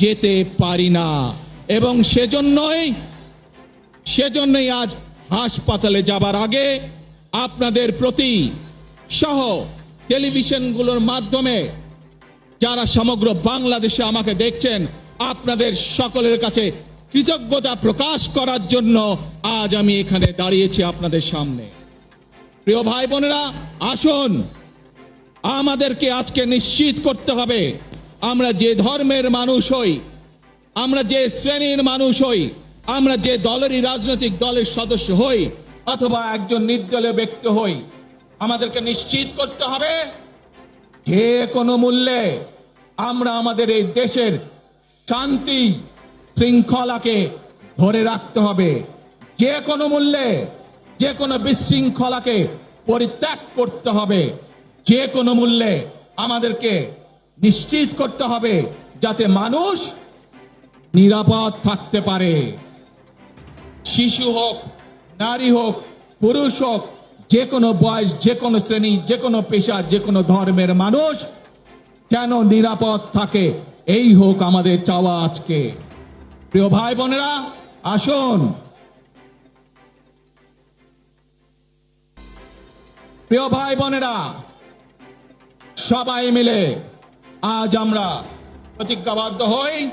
যেতে পারি না। এবং সেজন্যই সেজন্যই আজ হাসপাতালে যাবার আগে আপনাদের প্রতি সহ টেলিভিশনগুলোর মাধ্যমে যারা সমগ্র বাংলাদেশে আমাকে দেখছেন, আপনাদের সকলের কাছে কৃতজ্ঞতা প্রকাশ করার জন্য আজ আমি এখানে দাঁড়িয়েছি আপনাদের সামনে। প্রিয় ভাই বোনেরা, আসুন। আমাদেরকে আজকে নিশ্চিত করতে হবে আমরা যে ধর্মের মানুষ হই, আমরা যে শ্রেণির মানুষ হই, আমরা যে দলেরই রাজনৈতিক দলের সদস্য হই, অথবা একজন নির্দলীয় ব্যক্তি হই, আমাদেরকে নিশ্চিত করতে হবে যে কোনো মূল্যে আমরা আমাদের এই দেশের শান্তি শৃঙ্খলাকে ধরে রাখতে হবে। যে কোনো মূল্যে, যে কোনো বিশৃঙ্খলাকে পরিত্যাগ করতে হবে। যে কোনো মূল্যে আমাদেরকে নিশ্চিত করতে হবে যাতে মানুষ নিরাপদ থাকতে পারে। শিশু হোক, নারী হোক, পুরুষ হোক যে কোনো বয়স যে কোনো শ্রেণি যে কোনো পেশা যে কোনো ধর্মের মানুষ যেন নিরাপদ থাকে? এই হোক আমাদের চাওয়া আজকে। প্রিয় ভাই বোনেরা, আসুন। প্রিয় ভাই বোনেরা, সবাই মিলে আজ আমরা প্রতিজ্ঞাবদ্ধ হই,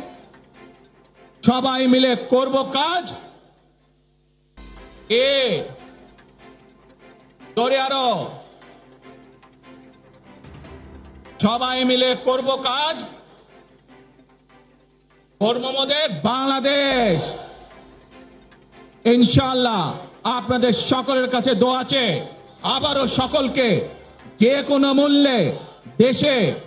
সবাই মিলে করব কাজ। এ, জোরে আরও। সবাই মিলে করব কাজ। কর্মমদের বাংলাদেশ। ইনশাল্লাহ আপনাদের সকলের কাছে দোয়া আছে আবারও সকলকে যে কোনো মূল্যে দেশে